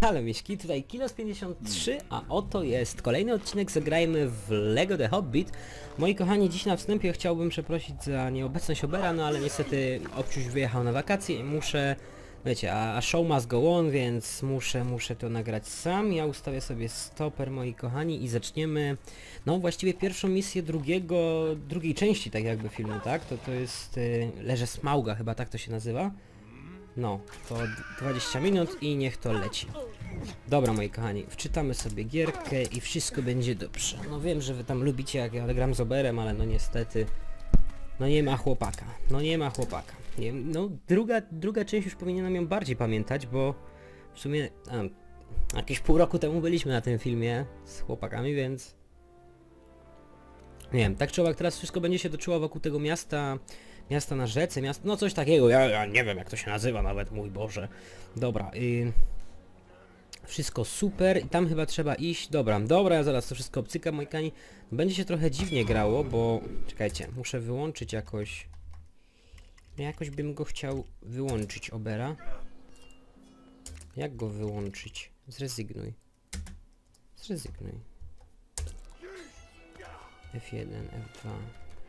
Halo Miśki, tutaj Kilos 53, a oto jest kolejny odcinek Zagrajmy w LEGO The Hobbit. Moi kochani, dziś na wstępie chciałbym przeprosić za nieobecność Obera, no ale niestety Obciuś wyjechał na wakacje i muszę, wiecie, a, a show must go on, więc muszę, muszę to nagrać sam. Ja ustawię sobie stoper, moi kochani, i zaczniemy, no właściwie pierwszą misję drugiego, drugiej części tak jakby filmu, tak? To to jest y, Leże Smauga, chyba tak to się nazywa. No, to d- 20 minut i niech to leci. Dobra moi kochani, wczytamy sobie gierkę i wszystko będzie dobrze. No wiem, że wy tam lubicie jak ja gram z Oberem, ale no niestety... No nie ma chłopaka. No nie ma chłopaka. Nie, no druga, druga część już powinienem ją bardziej pamiętać, bo w sumie a, jakieś pół roku temu byliśmy na tym filmie z chłopakami, więc... Nie wiem, tak czy owak teraz wszystko będzie się toczyło wokół tego miasta, miasta na rzece, miasta, no coś takiego, ja, ja nie wiem jak to się nazywa nawet, mój Boże. Dobra, y... Wszystko super tam chyba trzeba iść, dobra, dobra, ja zaraz to wszystko obcykam, moi kani. Będzie się trochę dziwnie grało, bo... Czekajcie, muszę wyłączyć jakoś... Jakoś bym go chciał wyłączyć, Obera. Jak go wyłączyć? Zrezygnuj. Zrezygnuj. F1, F2.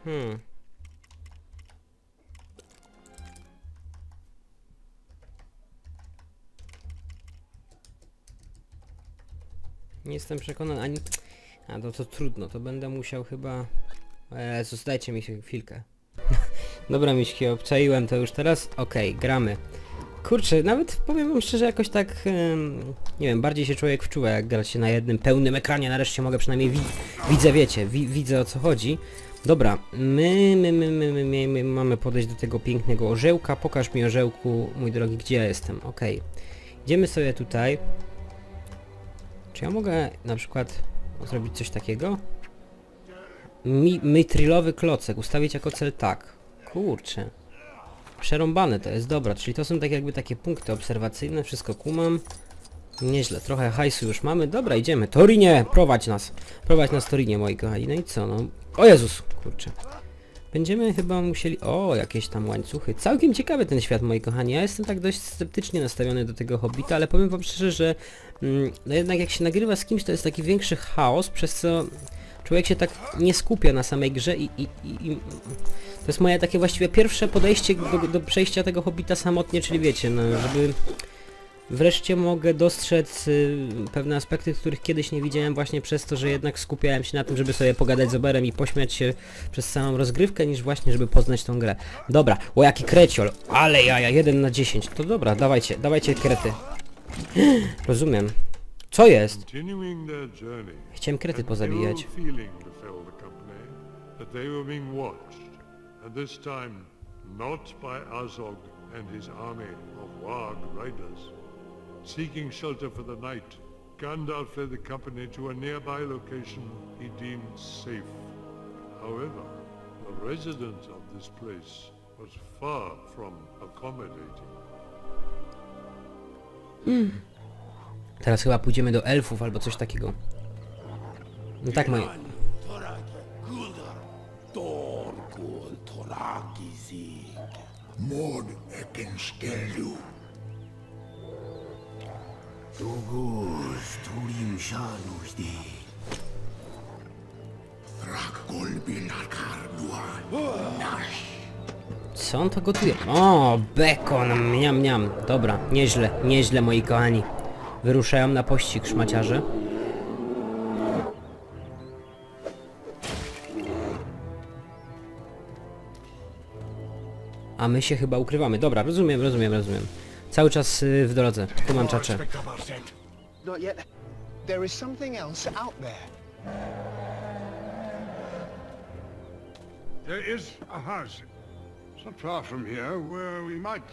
Hmm. Nie jestem przekonany, ani... A to, to trudno, to będę musiał chyba... Jezus, dajcie mi chwilkę. Dobra Miśki, obczaiłem to już teraz. Okej, gramy. Kurczę, nawet powiem wam szczerze, jakoś tak, em, nie wiem, bardziej się człowiek wczuwa, jak gra się na jednym pełnym ekranie, nareszcie mogę przynajmniej wi widzę, wiecie, wi widzę o co chodzi. Dobra, my, my, my, my, my, my, my mamy podejść do tego pięknego orzełka, pokaż mi orzełku, mój drogi, gdzie ja jestem, okej. Idziemy sobie tutaj. Czy ja mogę na przykład zrobić coś takiego? Mi mitrylowy klocek, ustawić jako cel tak. Kurczę. Przerąbane to jest, dobra, czyli to są tak jakby takie punkty obserwacyjne, wszystko kumam. Nieźle, trochę hajsu już mamy, dobra, idziemy. Torinie, prowadź nas. Prowadź nas Torinie, moi kochani. No i co, no. O Jezus, kurczę. Będziemy chyba musieli... O, jakieś tam łańcuchy. Całkiem ciekawy ten świat, moi kochani. Ja jestem tak dość sceptycznie nastawiony do tego Hobbita, ale powiem wam szczerze, że no jednak jak się nagrywa z kimś, to jest taki większy chaos, przez co człowiek się tak nie skupia na samej grze i, i, i, i to jest moje takie właściwie pierwsze podejście do, do przejścia tego Hobbita samotnie, czyli wiecie, no, żeby wreszcie mogę dostrzec y, pewne aspekty, których kiedyś nie widziałem właśnie przez to, że jednak skupiałem się na tym, żeby sobie pogadać z Oberem i pośmiać się przez całą rozgrywkę, niż właśnie, żeby poznać tą grę. Dobra, o jaki kreciol, ale jaja, 1 na 10, to dobra, dawajcie, dawajcie krety. Rozumiem. Co jest? Chciałem krety pozabijać. not by Azog and his army of Warg riders. Seeking shelter for the night, Gandalf led the company to a nearby location he deemed safe. However, the residents of this place was far from accommodating. Teraz chyba pójdziemy do elfów albo coś takiego. No tak, Torakizi. Mod Ekenstellu. Tugus Turim Shanusti. Rakkolbil Akardua. Co on to gotuje? O, bekon, mniam, mniam. Dobra, nieźle, nieźle, moi kochani. Wyruszają na pościg szmaciarze. A my się chyba ukrywamy. Dobra, rozumiem, rozumiem, rozumiem. Cały czas y, w drodze. Kumam czacze. Not yet. There is a not far from here where we might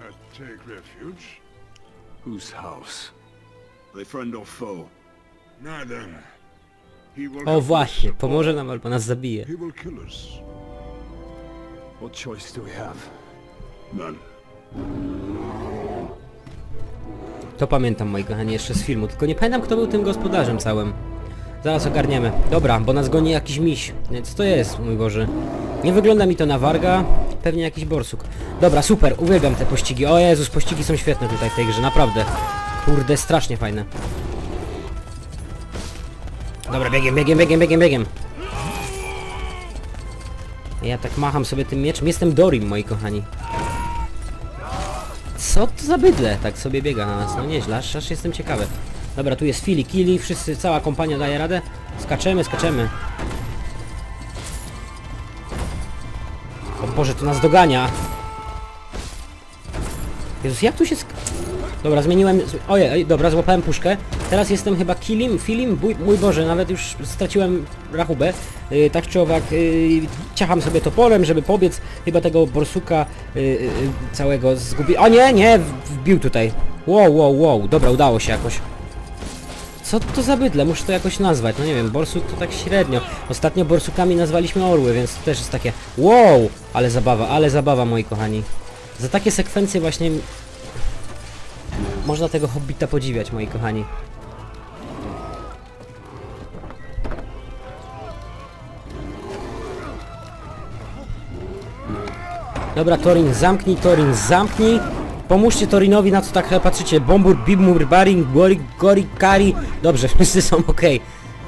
uh, take refuge. Whose house? They friend or foe? Neither. He will O właśnie, pomoże nam albo nas zabije. He will kill us. What choice do we have? None. To pamiętam, moi kochani, jeszcze z filmu. Tylko nie pamiętam, kto był tym gospodarzem całym. Zaraz ogarniemy. Dobra, bo nas goni jakiś miś. Nie, Co to jest, mój Boże? Nie wygląda mi to na warga. Pewnie jakiś borsuk. Dobra, super, uwielbiam te pościgi. O Jezus, pościgi są świetne tutaj w tej grze, naprawdę. Kurde, strasznie fajne. Dobra, biegiem, biegiem, biegiem, biegiem, biegiem. Ja tak macham sobie tym mieczem. Jestem Dorim, moi kochani. Co to za bydle? Tak sobie biega na nas. No nieźle, aż, aż jestem ciekawy. Dobra, tu jest Fili, Kili, wszyscy, cała kompania daje radę. Skaczemy, skaczemy. Boże, to nas dogania. Jezus, jak tu się sk... Dobra, zmieniłem... Ojej, oj, dobra, złapałem puszkę. Teraz jestem chyba Kilim, Filim, mój Boże, nawet już straciłem rachubę. Yy, tak czy owak, yy, ciacham sobie toporem, żeby pobiec. Chyba tego borsuka yy, yy, całego zgubi... O nie, nie, wbił tutaj. Wow, wow, wow, dobra, udało się jakoś. Co to za bydle? Muszę to jakoś nazwać. No nie wiem, borsuk to tak średnio. Ostatnio borsukami nazwaliśmy orły, więc to też jest takie wow! Ale zabawa, ale zabawa, moi kochani. Za takie sekwencje właśnie... Można tego hobbita podziwiać, moi kochani. Dobra, Torin, zamknij, Torin, zamknij. Pomóżcie Torinowi, na co tak patrzycie. Bombur, Bibmur, Baring, Gori, Gori, Kari. Dobrze, wszyscy są ok.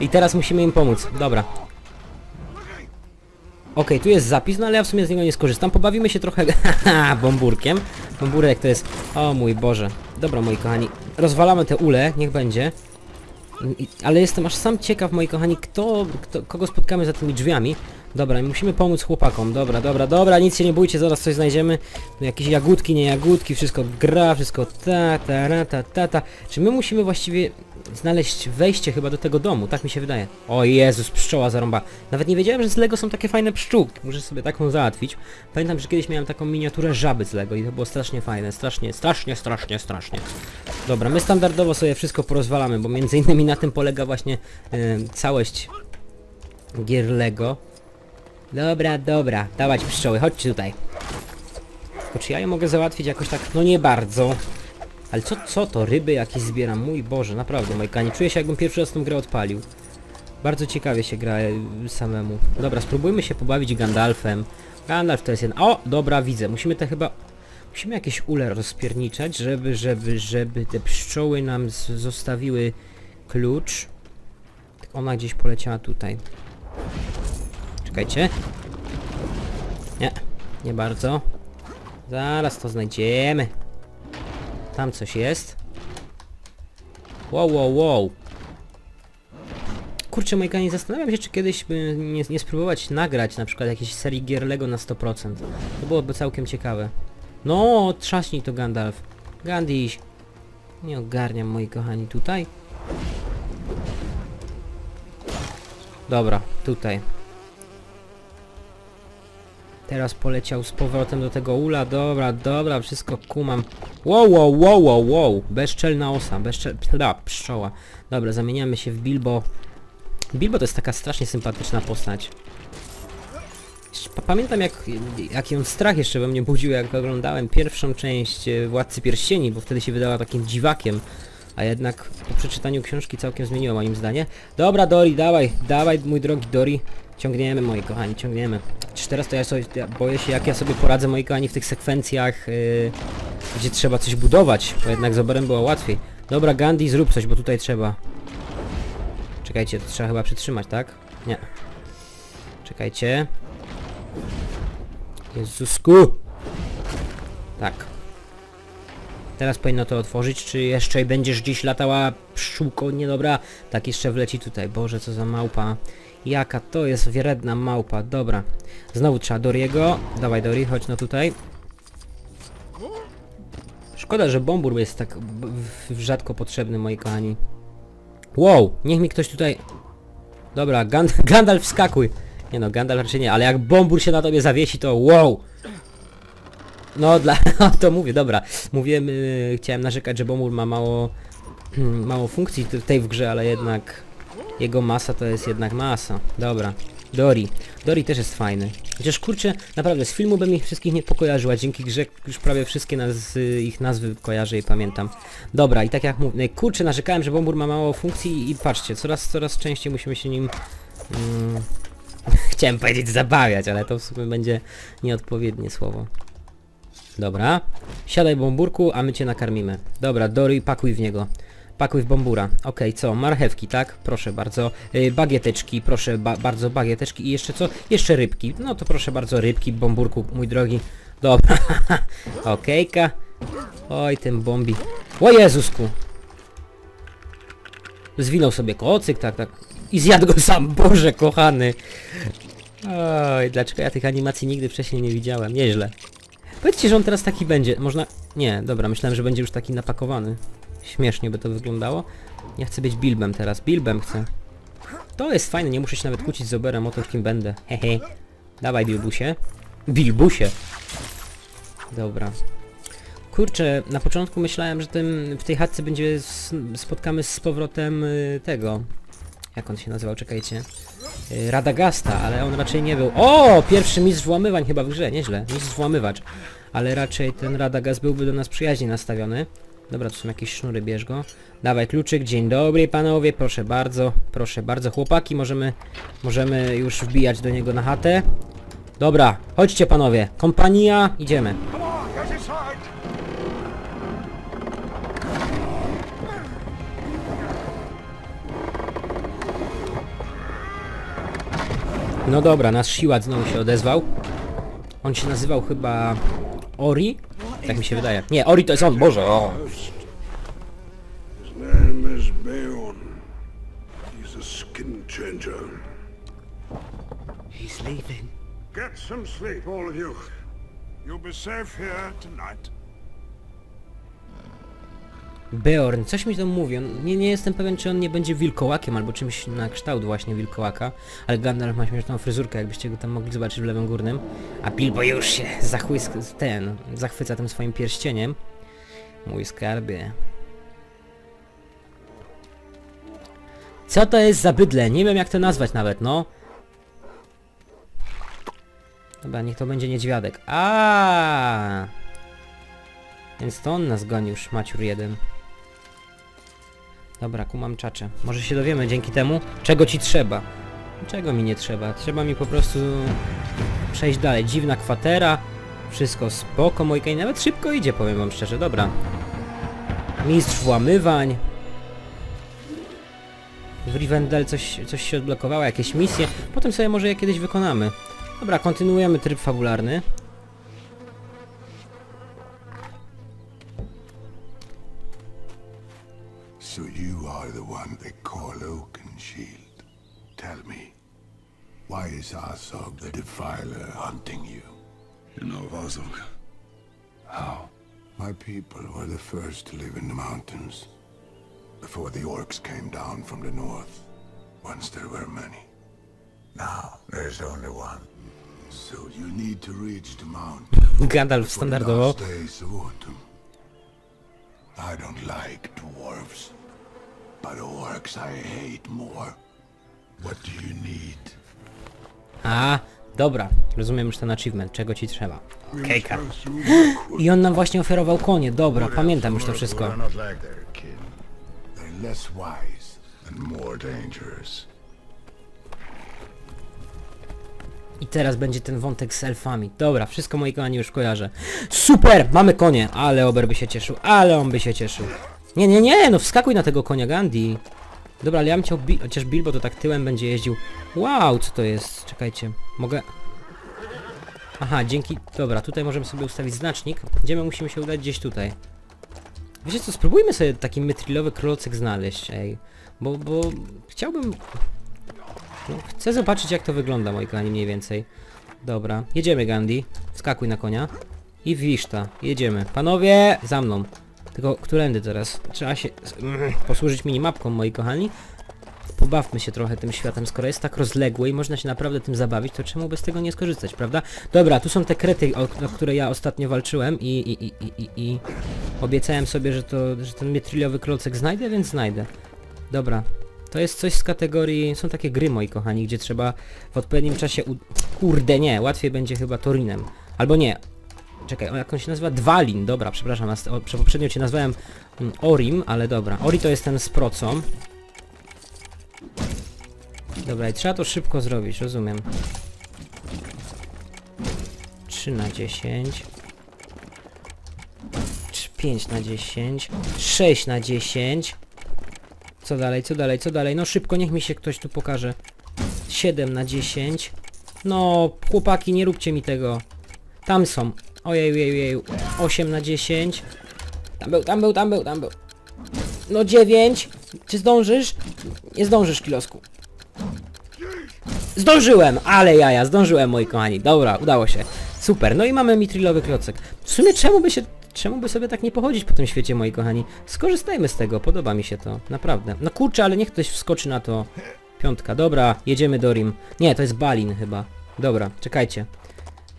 I teraz musimy im pomóc. Dobra. Okej, tu jest zapis, no ale ja w sumie z niego nie skorzystam. Pobawimy się trochę bomburkiem. Bomburek to jest... O mój Boże. Dobra, moi kochani. Rozwalamy te ule, niech będzie. I- Ale jestem aż sam ciekaw, moi kochani, kto, kto, kogo spotkamy za tymi drzwiami. Dobra, musimy pomóc chłopakom. Dobra, dobra, dobra, nic się nie bójcie, zaraz coś znajdziemy. Jakieś jagódki, nie jagódki, wszystko gra, wszystko ta, ta, ra, ta, ta, ta. Czy my musimy właściwie znaleźć wejście chyba do tego domu? Tak mi się wydaje. O Jezus, pszczoła zarąba. Nawet nie wiedziałem, że z Lego są takie fajne pszczółki. Muszę sobie taką załatwić. Pamiętam, że kiedyś miałem taką miniaturę żaby z Lego i to było strasznie fajne. Strasznie, strasznie, strasznie, strasznie. Dobra, my standardowo sobie wszystko porozwalamy, bo między innymi na tym polega właśnie e, całość gier Lego. Dobra, dobra, dawać pszczoły, chodźcie tutaj. Tylko czy ja je mogę załatwić jakoś tak, no nie bardzo. Ale co, co to, ryby jakieś zbieram, mój Boże, naprawdę, kochani, czuję się jakbym pierwszy raz tą grę odpalił. Bardzo ciekawie się gra e, samemu. Dobra, spróbujmy się pobawić Gandalfem. Gandalf to jest jeden... O, dobra, widzę, musimy te chyba... Musimy jakieś ule rozpierniczać, żeby, żeby, żeby te pszczoły nam zostawiły klucz. Ona gdzieś poleciała tutaj. Czekajcie. Nie, nie bardzo. Zaraz to znajdziemy. Tam coś jest. Wow, wow, wow. Kurczę, moi kochani, zastanawiam się, czy kiedyś by nie, nie spróbować nagrać na przykład jakiejś serii gier Lego na 100%. To byłoby całkiem ciekawe. No, trzaśnij to Gandalf. Gandiś. Nie ogarniam, moi kochani, tutaj. Dobra, tutaj. Teraz poleciał z powrotem do tego ula. Dobra, dobra, wszystko kumam. Wow, wow, wow, wow, wow. Bezczelna osa, bezczel... Da, pszczoła. Dobra, zamieniamy się w Bilbo. Bilbo to jest taka strasznie sympatyczna postać. Pamiętam jak, jaki on strach jeszcze we mnie budził, jak oglądałem pierwszą część e, Władcy Pierścieni, bo wtedy się wydała takim dziwakiem. A jednak po przeczytaniu książki całkiem zmieniło moim zdanie. Dobra Dori, dawaj, dawaj mój drogi Dori. Ciągniemy moi kochani, ciągniemy. Czy teraz to ja sobie ja boję się jak ja sobie poradzę moi kochani w tych sekwencjach, yy, gdzie trzeba coś budować, bo jednak z oborem było łatwiej. Dobra Gandhi zrób coś, bo tutaj trzeba. Czekajcie, to trzeba chyba przytrzymać, tak? Nie. Czekajcie. Jezusku! Tak. Teraz powinno to otworzyć, czy jeszcze będziesz gdzieś latała pszczółko niedobra? Tak, jeszcze wleci tutaj. Boże, co za małpa. Jaka to jest wredna małpa. Dobra. Znowu trzeba Doriego. Dawaj Dori, chodź no tutaj. Szkoda, że Bombur jest tak rzadko potrzebny, moi kochani. Wow, niech mi ktoś tutaj... Dobra, Gand Gandalf wskakuj. Nie no, Gandalf raczej nie, ale jak Bombur się na tobie zawiesi, to wow! No, dla... to mówię, dobra. Mówiłem, yy, chciałem narzekać, że Bombur ma mało... mało funkcji tej w grze, ale jednak... Jego masa to jest jednak masa. Dobra. Dori. Dori też jest fajny. Chociaż kurczę, naprawdę z filmu bym ich wszystkich nie pokojarzyła. Dzięki grze już prawie wszystkie naz ich nazwy kojarzę i pamiętam. Dobra, i tak jak mówię, kurczę, narzekałem, że Bombur ma mało funkcji i patrzcie, coraz, coraz częściej musimy się nim... Mm, chciałem powiedzieć zabawiać, ale to w sumie będzie nieodpowiednie słowo. Dobra. Siadaj bomburku, a my cię nakarmimy. Dobra, Dory, pakuj w niego. Pakuj w bombura. Okej, co? Marchewki, tak? Proszę bardzo. Yy, bagieteczki, proszę ba bardzo bagieteczki. I jeszcze co? Jeszcze rybki. No to proszę bardzo, rybki, bomburku, mój drogi. Dobra. Okejka. Oj, ten bombi. O Jezusku! Zwinął sobie kocyk, tak, tak. I zjadł go sam, Boże kochany. Oj, dlaczego ja tych animacji nigdy wcześniej nie widziałem? Nieźle. Powiedzcie, że on teraz taki będzie. Można... Nie, dobra, myślałem, że będzie już taki napakowany. Śmiesznie by to wyglądało. Ja chcę być Bilbem teraz. Bilbem chcę. To jest fajne, nie muszę się nawet kłócić z Oberem o to, kim będę. Hehe. Dawaj, Bilbusie. Bilbusie. Dobra. Kurczę, na początku myślałem, że tym, w tej chatce będzie spotkamy z powrotem y, tego. Jak on się nazywał, czekajcie. Y, Radagasta, ale on raczej nie był. O! Pierwszy mistrz włamywań chyba w grze, nieźle. Mistrz włamywacz. Ale raczej ten Radagast byłby do nas przyjaźnie nastawiony. Dobra, tu są jakieś sznury, bierz go. Dawaj kluczyk, dzień dobry panowie, proszę bardzo, proszę bardzo. Chłopaki, możemy, możemy już wbijać do niego na chatę. Dobra, chodźcie panowie, kompania, idziemy. No dobra, nasz siłacz znowu się odezwał. On się nazywał chyba Ori? Tak mi się wydaje. Nie, Ori to jest on, Boże, o! His name is Beorn. He's a skin changer. He's leaving. Get some sleep, all of you. You'll be safe here tonight. Beorn, coś mi tam mówi. On, nie, nie jestem pewien, czy on nie będzie wilkołakiem albo czymś na kształt właśnie wilkołaka. Ale Gandalf ma śmieszną fryzurkę, jakbyście go tam mogli zobaczyć w lewym górnym. A Bilbo już się zachłysk, ten, zachwyca tym swoim pierścieniem. Mój skarbie. Co to jest za bydle? Nie wiem jak to nazwać nawet, no. Dobra, niech to będzie niedźwiadek. A. Więc to on nas gonił, szmaciur jeden. Dobra, kumam czacze. Może się dowiemy dzięki temu, czego ci trzeba. Czego mi nie trzeba? Trzeba mi po prostu przejść dalej. Dziwna kwatera, wszystko spoko, mojka i nawet szybko idzie, powiem wam szczerze. Dobra. Mistrz włamywań. W Rivendell coś, coś się odblokowało, jakieś misje. Potem sobie może je kiedyś wykonamy. Dobra, kontynuujemy tryb fabularny. The one they call Oakenshield. Tell me, why is Azog the Defiler hunting you? You know of Azog? How? My people were the first to live in the mountains. Before the orcs came down from the north. Once there were many. Now there's only one. So you need to reach the mountain. Gandalf for the standardowo. last days of autumn. I don't like dwarves. But orcs I hate more. What do you need? A, dobra. Rozumiem już ten achievement. Czego ci trzeba? Kejka. I on nam właśnie oferował konie. Dobra, pamiętam już to wszystko. not like their kin. They're less wise and more dangerous. I teraz będzie ten wątek z elfami. Dobra, wszystko moi kochani już kojarzę. Super! Mamy konie! Ale Ober by się cieszył, ale on by się cieszył. Nie, nie, nie, no wskakuj na tego konia Gandhi. Dobra, ale ja bym chciał, Bi chociaż Bilbo to tak tyłem będzie jeździł. Wow, co to jest? Czekajcie, mogę... Aha, dzięki... Dobra, tutaj możemy sobie ustawić znacznik. Gdzie my musimy się udać? Gdzieś tutaj. Wiecie co, spróbujmy sobie taki mytrilowy krolcek znaleźć, ej. Bo, bo chciałbym... No, chcę zobaczyć jak to wygląda, moi kochani, mniej więcej. Dobra, jedziemy Gandhi. Skakuj na konia. I wiszta, jedziemy. Panowie, za mną. Tylko, którędy teraz? Trzeba się posłużyć minimapką, moi kochani. Pobawmy się trochę tym światem, skoro jest tak rozległy i można się naprawdę tym zabawić, to czemu bez tego nie skorzystać, prawda? Dobra, tu są te krety, o, o które ja ostatnio walczyłem i, i, i, i, i, i obiecałem sobie, że to, że ten mitryliowy klocek znajdę, więc znajdę. Dobra, to jest coś z kategorii... Są takie gry, moi kochani, gdzie trzeba w odpowiednim czasie... U... Kurde, nie, łatwiej będzie chyba Torinem. Albo nie. Czekaj, o, jak on się nazywa? Dwalin, dobra, przepraszam, o, prze- poprzednio cię nazwałem mm, Orim, ale dobra. Ori to jest ten z procą. Dobra, i trzeba to szybko zrobić, rozumiem. 3 na 10. 5 na 10, 6 na 10. Co dalej, co dalej, co dalej? No szybko, niech mi się ktoś tu pokaże. 7 na 10. No, chłopaki, nie róbcie mi tego. Tam są. Ojej, ojej, ojej. 8 na 10. Tam był, tam był, tam był, tam był. No 9. Czy zdążysz? Nie zdążysz, kilosku. Zdążyłem, ale jaja, zdążyłem moi kochani. Dobra, udało się. Super, no i mamy mitrilowy klocek. W sumie czemu by się, czemu by sobie tak nie pochodzić po tym świecie moi kochani? Skorzystajmy z tego, podoba mi się to, naprawdę. No kurczę, ale niech ktoś wskoczy na to. Piątka, dobra, jedziemy do Rim. Nie, to jest Balin chyba. Dobra, czekajcie.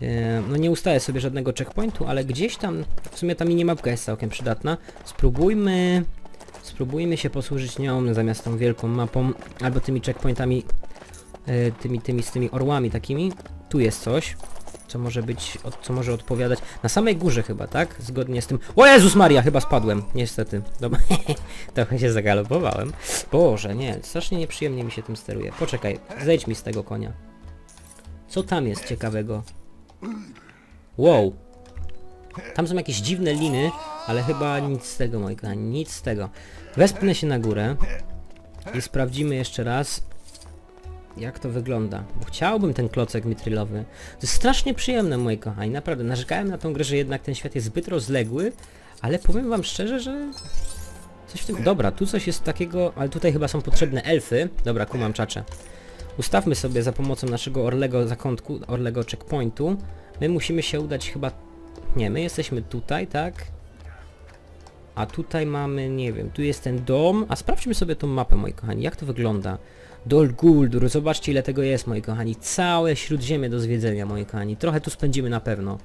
E, No nie ustaję sobie żadnego checkpointu, ale gdzieś tam, w sumie ta minimapka jest całkiem przydatna. Spróbujmy, spróbujmy się posłużyć nią zamiast tą wielką mapą, albo tymi checkpointami, e, tymi, tymi, z tymi orłami takimi. Tu jest coś, co może być, co może odpowiadać. Na samej górze chyba, tak? Zgodnie z tym... O Jezus Maria, chyba spadłem, niestety. Dobra, trochę się zagalopowałem. Boże, nie, strasznie nieprzyjemnie mi się tym steruje. Poczekaj, zejdź mi z tego konia. Co tam jest ciekawego? Wow. Tam są jakieś dziwne liny, ale chyba nic z tego, moi kochani, nic z tego. Wespnę się na górę i sprawdzimy jeszcze raz, jak to wygląda. Bo chciałbym ten klocek mitrylowy. To jest strasznie przyjemne, moi kochani, naprawdę. Narzekałem na tą grę, że jednak ten świat jest zbyt rozległy, ale powiem wam szczerze, że coś w tym... Dobra, tu coś jest takiego, ale tutaj chyba są potrzebne elfy. Dobra, kumam czacze. Ustawmy sobie za pomocą naszego orlego zakątku, orlego checkpointu. My musimy się udać chyba... Nie, my jesteśmy tutaj, tak? A tutaj mamy, nie wiem, tu jest ten dom. A sprawdźmy sobie tą mapę, moi kochani, jak to wygląda. Dol Guldur, zobaczcie ile tego jest, moi kochani. Całe śródziemie do zwiedzenia, moi kochani. Trochę tu spędzimy na pewno.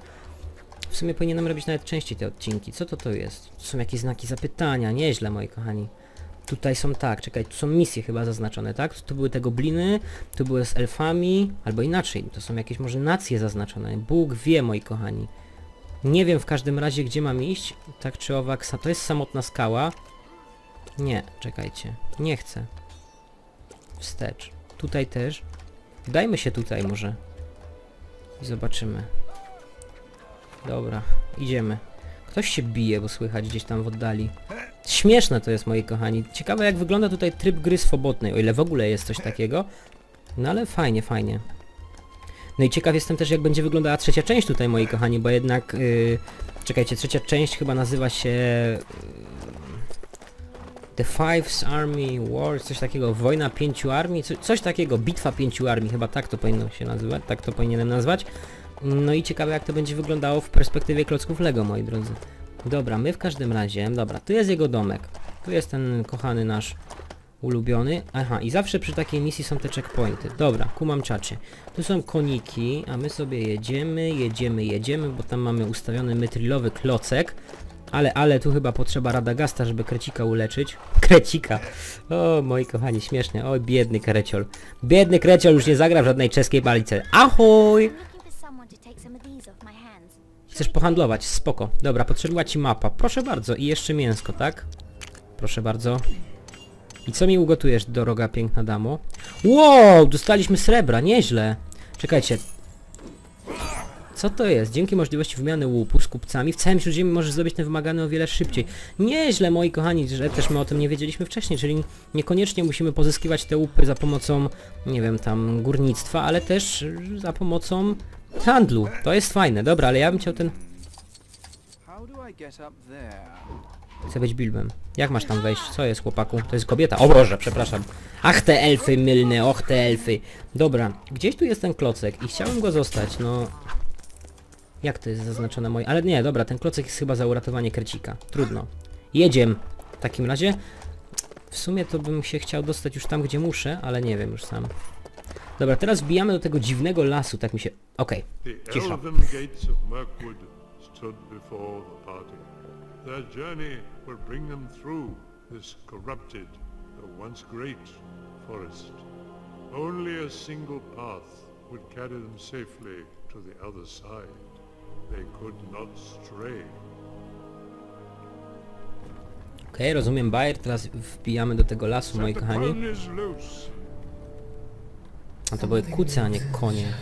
W sumie powinienem robić nawet częściej te odcinki. Co to to jest? Tu są jakieś znaki zapytania, nieźle, moi kochani. Tutaj są tak, czekaj, tu są misje chyba zaznaczone, tak? Tu były te gobliny, tu były z elfami, albo inaczej, to są jakieś może nacje zaznaczone. Bóg wie, moi kochani. Nie wiem w każdym razie, gdzie mam iść, tak czy owak, to jest samotna skała. Nie, czekajcie, nie chcę. Wstecz. Tutaj też. Dajmy się tutaj może. I zobaczymy. Dobra, idziemy. Ktoś się bije, bo słychać gdzieś tam w oddali. Śmieszne to jest, moi kochani. Ciekawe jak wygląda tutaj tryb gry swobodnej, o ile w ogóle jest coś takiego. No ale fajnie, fajnie. No i ciekaw jestem też jak będzie wyglądała trzecia część tutaj, moi kochani, bo jednak... Yy, czekajcie, trzecia część chyba nazywa się... Yy, The Fives Army Wars, coś takiego, Wojna Pięciu Armii, co, coś takiego, Bitwa Pięciu Armii, chyba tak to powinno się nazywać, tak to powinienem nazwać. No i ciekawe jak to będzie wyglądało w perspektywie klocków Lego, moi drodzy. Dobra, my w każdym razie, dobra, tu jest jego domek. Tu jest ten kochany nasz ulubiony. Aha, i zawsze przy takiej misji są te checkpointy. Dobra, kumam czacie. Tu są koniki, a my sobie jedziemy, jedziemy, jedziemy, bo tam mamy ustawiony metrilowy klocek. Ale, ale tu chyba potrzeba Radagasta, żeby krecika uleczyć. Krecika! O, moi kochani, śmiesznie. Oj, biedny kreciol. Biedny kreciol już nie zagra w żadnej czeskiej balice. Ahoj! Chcesz pohandlować? Spoko. Dobra, potrzebna ci mapa. Proszę bardzo. I jeszcze mięsko, tak? Proszę bardzo. I co mi ugotujesz, droga piękna damo? Wow, dostaliśmy srebra, nieźle. Czekajcie. Co to jest? Dzięki możliwości wymiany łupu z kupcami w całym śródziemiu możesz zdobyć ten wymagany o wiele szybciej. Nieźle, moi kochani, że też my o tym nie wiedzieliśmy wcześniej, czyli niekoniecznie musimy pozyskiwać te łupy za pomocą, nie wiem, tam górnictwa, ale też za pomocą handlu. To jest fajne, dobra, ale ja bym chciał ten... Chcę być Bilbem. Jak masz tam wejść? Co jest, chłopaku? To jest kobieta. O Boże, przepraszam. Ach, te elfy mylne, och, te elfy. Dobra, gdzieś tu jest ten klocek i chciałem go zostać, no... Jak to jest zaznaczone moje... Ale nie, dobra, ten klocek jest chyba za uratowanie krecika. Trudno. Jedziem. W takim razie... W sumie to bym się chciał dostać już tam, gdzie muszę, ale nie wiem już sam. Dobra, teraz wbijamy do tego dziwnego lasu, tak mi się... Okej, The Cisza. Only a single path would carry them safely to the other side. They could not stray. Okej, rozumiem Bayer, teraz wbijamy do tego lasu, moi kochani. Bone is loose. A to były kuce, a nie konie.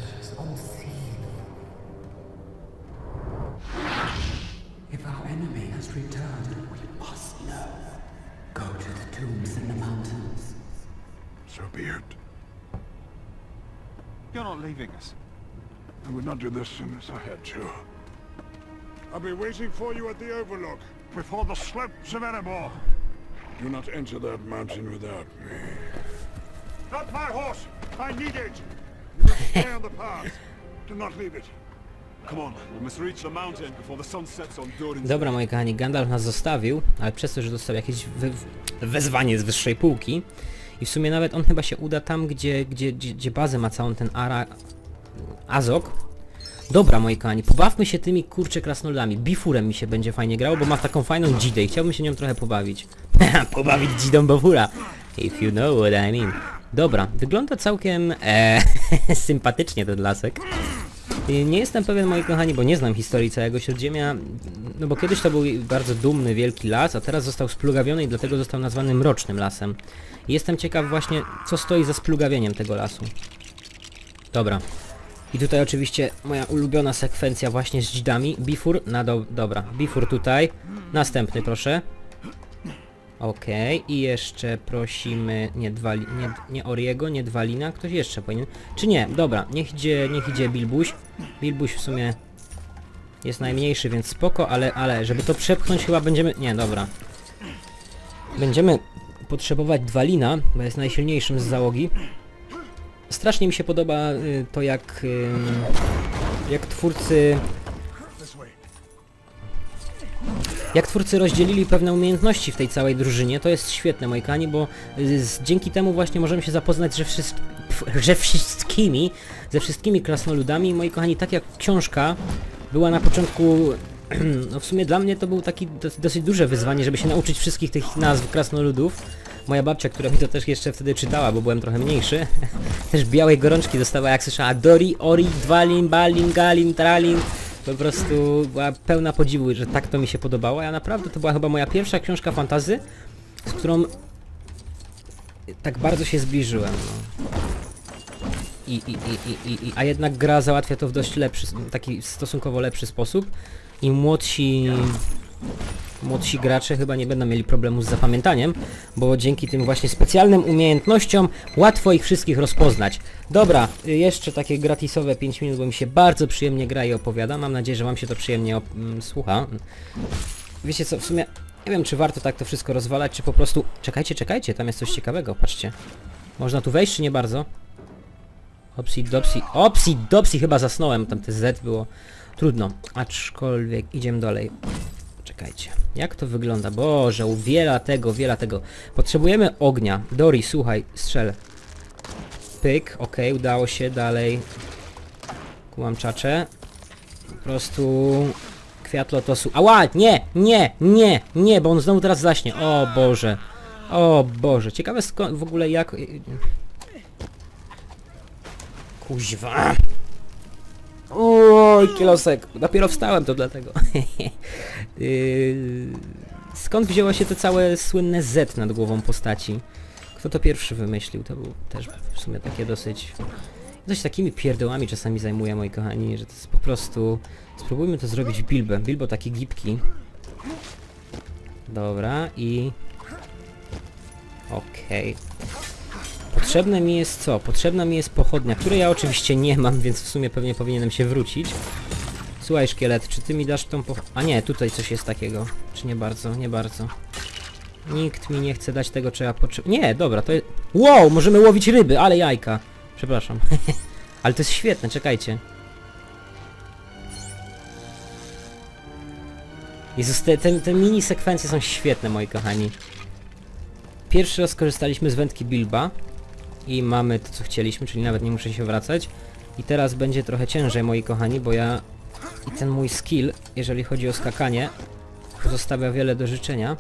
If our enemy has returned, tombs in the mountains. So be it. You're not leaving us. I would not do this unless I had to. I'll be waiting for you at the Overlook, before the slopes of Erebor. Do not enter that mountain without me. Not my horse! I need it! You must stay on the path. Do not leave it. Come on, we must reach the mountain before the sun sets on Durin's Dobra, moi kochani, Gandalf nas zostawił, ale przez to, że dostał jakieś wezwanie z wyższej półki i w sumie nawet on chyba się uda tam, gdzie, gdzie, gdzie, gdzie bazę ma całą ten Ara... Azok. Dobra, moi kochani, pobawmy się tymi kurcze krasnoludami. Bifurem mi się będzie fajnie grało, bo ma taką fajną dzidę i chciałbym się nią trochę pobawić. pobawić dzidą Bofura. If you know what I mean. Dobra, wygląda całkiem e, sympatycznie ten lasek. Nie jestem pewien, moi kochani, bo nie znam historii całego Śródziemia, no bo kiedyś to był bardzo dumny, wielki las, a teraz został splugawiony i dlatego został nazwany Mrocznym Lasem. Jestem ciekaw właśnie, co stoi za splugawieniem tego lasu. Dobra. I tutaj oczywiście moja ulubiona sekwencja właśnie z dzidami. Bifur, na do... dobra. Bifur tutaj. Następny, proszę. Okej, i jeszcze prosimy, nie, dwa, nie, nie Oriego, nie Dwalina, ktoś jeszcze powinien, czy nie, dobra, niech idzie, niech idzie Bilbuś, Bilbuś w sumie jest najmniejszy, więc spoko, ale, ale, żeby to przepchnąć chyba będziemy, nie, dobra, będziemy potrzebować Dwalina, bo jest najsilniejszym z załogi, strasznie mi się podoba y, to jak, y, jak twórcy jak twórcy rozdzielili pewne umiejętności w tej całej drużynie, to jest świetne, moi kochani, bo y, z, dzięki temu właśnie możemy się zapoznać ze, że wszystkimi, ze wszystkimi krasnoludami. Moi kochani, tak jak książka była na początku, no w sumie dla mnie to był taki dos, dosyć duże wyzwanie, żeby się nauczyć wszystkich tych nazw krasnoludów. Moja babcia, która mi to też jeszcze wtedy czytała, bo byłem trochę mniejszy, też białej gorączki dostała, jak słyszała Dori, Ori, Dwalin, Balin, Galin, Tralin. Po prostu była pełna podziwu, że tak to mi się podobało. Ja naprawdę to była chyba moja pierwsza książka fantazy, z którą tak bardzo się zbliżyłem. No. I, i, i, i, i, a jednak gra załatwia to w dość lepszy, taki stosunkowo lepszy sposób. I młodsi młodsi gracze chyba nie będą mieli problemu z zapamiętaniem, bo dzięki tym właśnie specjalnym umiejętnościom łatwo ich wszystkich rozpoznać. Dobra, jeszcze takie gratisowe 5 minut, bo mi się bardzo przyjemnie gra i opowiada. Mam nadzieję, że wam się to przyjemnie mm, słucha. Wiecie co, w sumie nie wiem, czy warto tak to wszystko rozwalać, czy po prostu... Czekajcie, czekajcie, tam jest coś ciekawego, patrzcie. Można tu wejść, czy nie bardzo? Opsi, dopsi, opsi, dopsi, chyba zasnąłem, tam te Z było. Trudno, aczkolwiek idziemy dalej. Czekajcie, jak to wygląda? Boże, wiele tego, wiele tego. Potrzebujemy ognia. Dori, słuchaj, strzel. Pyk, okej, udało się, dalej. Kułam czacze. Po prostu... Kwiat lotosu. Ała! Nie! Nie! Nie! Nie! Bo on znowu teraz zaśnie. O Boże. O Boże. Ciekawe skąd w ogóle jak... Kuźwa. Oj, kilosek. Dopiero wstałem to dlatego. Yy, skąd wzięło się to całe słynne Z nad głową postaci? Kto to pierwszy wymyślił? To był też w sumie takie dosyć... Dość takimi pierdołami czasami zajmuje, moi kochani, że to jest po prostu... Spróbujmy to zrobić Bilbo. Bilbo taki gipki. Dobra, i... Okej. Potrzebne mi jest co? Potrzebna mi jest pochodnia, której ja oczywiście nie mam, więc w sumie pewnie powinienem się wrócić. Słuchaj szkielet, czy ty mi dasz tą poch... A nie, tutaj coś jest takiego. Czy nie bardzo, nie bardzo. Nikt mi nie chce dać tego, czego ja potrzebuję. Nie, dobra, to jest... Wow, możemy łowić ryby, ale jajka. Przepraszam. ale to jest świetne, czekajcie. Jezus, te, te, te mini sekwencje są świetne, moi kochani. Pierwszy raz skorzystaliśmy z wędki Bilba i mamy to, co chcieliśmy, czyli nawet nie muszę się wracać. I teraz będzie trochę ciężej, moi kochani, bo ja i ten mój skill, jeżeli chodzi o skakanie, pozostawia wiele do życzenia.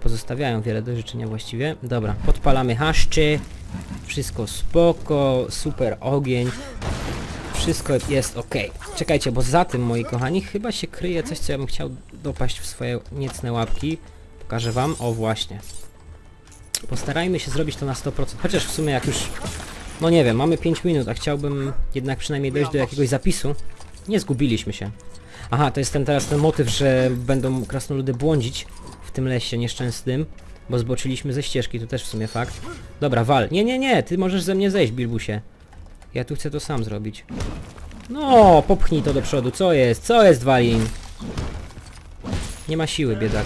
Pozostawiają wiele do życzenia właściwie. Dobra, podpalamy haszczy. Wszystko spoko, super ogień. Wszystko jest ok. Czekajcie, bo za tym, moi kochani, chyba się kryje coś, co ja bym chciał dopaść w swoje niecne łapki. Pokażę wam. O, właśnie. Postarajmy się zrobić to na 100%. Chociaż w sumie jak już... No nie wiem, mamy 5 minut, a chciałbym jednak przynajmniej dojść do jakiegoś zapisu. Nie zgubiliśmy się. Aha, to jest ten teraz ten motyw, że będą krasnoludy błądzić w tym lesie nieszczęsnym. Bo zboczyliśmy ze ścieżki, to też w sumie fakt. Dobra, wal. Nie, nie, nie, ty możesz ze mnie zejść, Bilbusie. Ja tu chcę to sam zrobić. No, popchnij to do przodu. Co jest? Co jest, Walin? Nie ma siły, biedak.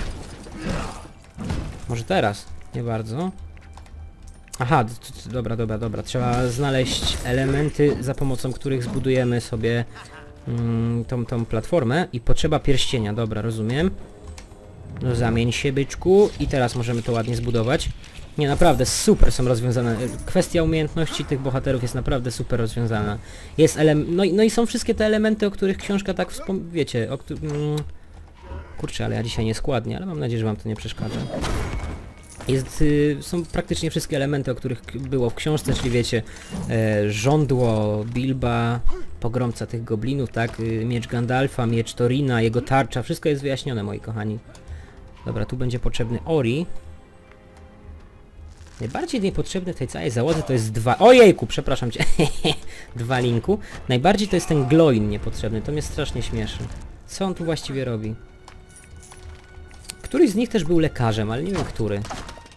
Może teraz? Nie bardzo. Aha, dobra, dobra, dobra. Trzeba znaleźć elementy, za pomocą których zbudujemy sobie mm, tą, tą platformę i potrzeba pierścienia. Dobra, rozumiem. No zamień się, byczku. I teraz możemy to ładnie zbudować. Nie, naprawdę super są rozwiązane. Kwestia umiejętności tych bohaterów jest naprawdę super rozwiązana. Jest ele no, no i są wszystkie te elementy, o których książka tak wspom... wiecie, o. Mm, kurczę, ale ja dzisiaj nie składnie, ale mam nadzieję, że wam to nie przeszkadza. Jest, y, są praktycznie wszystkie elementy, o których było w książce, czyli wiecie, e, żądło Bilba, pogromca tych goblinów, tak, y, miecz Gandalfa, miecz Torina, jego tarcza, wszystko jest wyjaśnione, moi kochani. Dobra, tu będzie potrzebny Ori. Najbardziej niepotrzebny tej całej załodze to jest dwa... Ojejku, przepraszam cię. dwa linku. Najbardziej to jest ten Gloin niepotrzebny, to mnie strasznie śmieszy. Co on tu właściwie robi? Któryś z nich też był lekarzem, ale nie wiem który.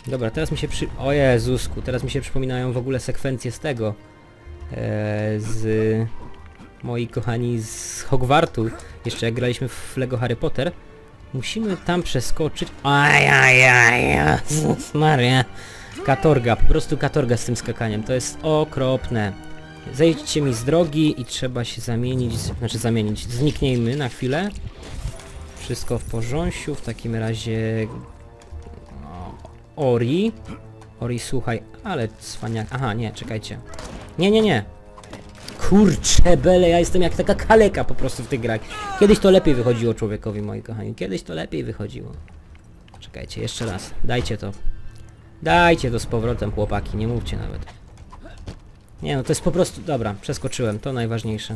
Dobra, teraz mi się przy... O Jezusku, teraz mi się przypominają w ogóle sekwencje z tego. E, z... Moi kochani z Hogwartu. Jeszcze jak graliśmy w Lego Harry Potter. Musimy tam przeskoczyć. Ajajaj, Jezus Maria. Katorga, po prostu katorga z tym skakaniem. To jest okropne. Zejdźcie mi z drogi i trzeba się zamienić, znaczy zamienić. Zniknijmy na chwilę. Wszystko w porządku, w takim razie... Ori. Ori, słuchaj, ale cwaniak... Aha, nie, czekajcie. Nie, nie, nie. Kurcze bele, ja jestem jak taka kaleka po prostu w tych grach. Kiedyś to lepiej wychodziło człowiekowi, moi kochani. Kiedyś to lepiej wychodziło. Czekajcie, jeszcze raz. Dajcie to. Dajcie to z powrotem, chłopaki, nie mówcie nawet. Nie no, to jest po prostu... Dobra, przeskoczyłem, to najważniejsze.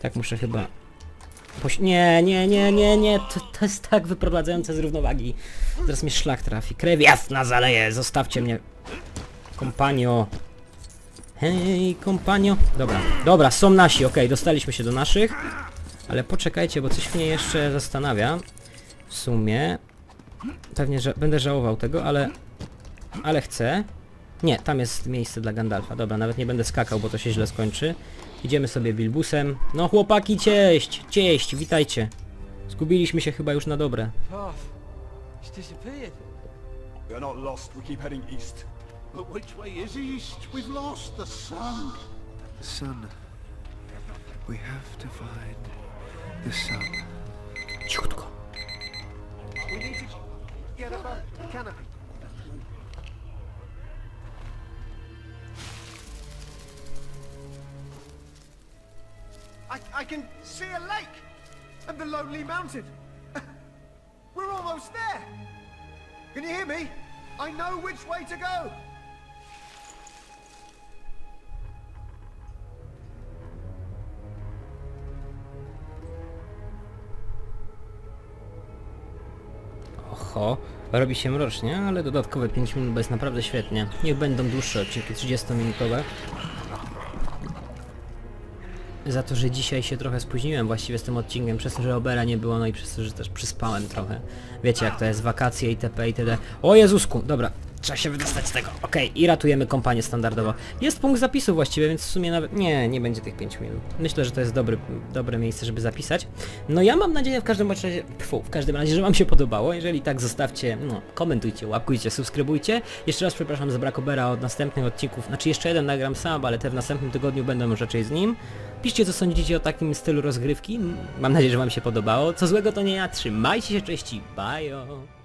Tak muszę chyba... Poś... Nie, nie, nie, nie, nie, to, to jest tak wyprowadzające z równowagi. Zaraz mnie szlak trafi. Krew jasna zaleje, zostawcie mnie. Kompanio. Hej, kompanio. Dobra, dobra, są nasi, okej, dostaliśmy się do naszych. Ale poczekajcie, bo coś mnie jeszcze zastanawia. W sumie... Pewnie, że będę żałował tego, ale... Ale chcę. Nie, tam jest miejsce dla Gandalfa. Dobra, nawet nie będę skakał, bo to się źle skończy. Idziemy sobie Bilbusem. No chłopaki, cześć! Cześć, witajcie. Zgubiliśmy się chyba już na dobre. Path. It's disappeared. We are not lost. We keep heading east. But which way is east? We've lost the sun. The sun. We have to find the sun. Cichutko. We need to get up a canopy. I, I can see a lake and the lonely mountain. We're almost there. Can you hear me? I know which way to go. Oho, robi się mrocznie, ale dodatkowe 5 minut, jest naprawdę świetnie. Niech będą dłuższe odcinki, 30-minutowe. Za to, że dzisiaj się trochę spóźniłem właściwie z tym odcinkiem, przez to, że Obera nie było, no i przez to, że też przyspałem trochę. Wiecie jak to jest, wakacje itp. itd. O Jezusku, dobra, trzeba się wydostać z tego. Okej, i ratujemy kompanię standardowo. Jest punkt zapisu właściwie, więc w sumie nawet... Nie, nie będzie tych 5 minut. Myślę, że to jest dobry, dobre miejsce, żeby zapisać. No ja mam nadzieję w każdym razie... Pfu, w każdym razie, że wam się podobało. Jeżeli tak, zostawcie, no, komentujcie, łapkujcie, subskrybujcie. Jeszcze raz przepraszam za brak Obera od następnych odcinków. Znaczy jeszcze jeden nagram sam, ale te w następnym tygodniu będą już raczej z nim. Piszcie co sądzicie o takim stylu rozgrywki. Mam nadzieję, że wam się podobało. Co złego to nie ja. Trzymajcie się, cześć i bye.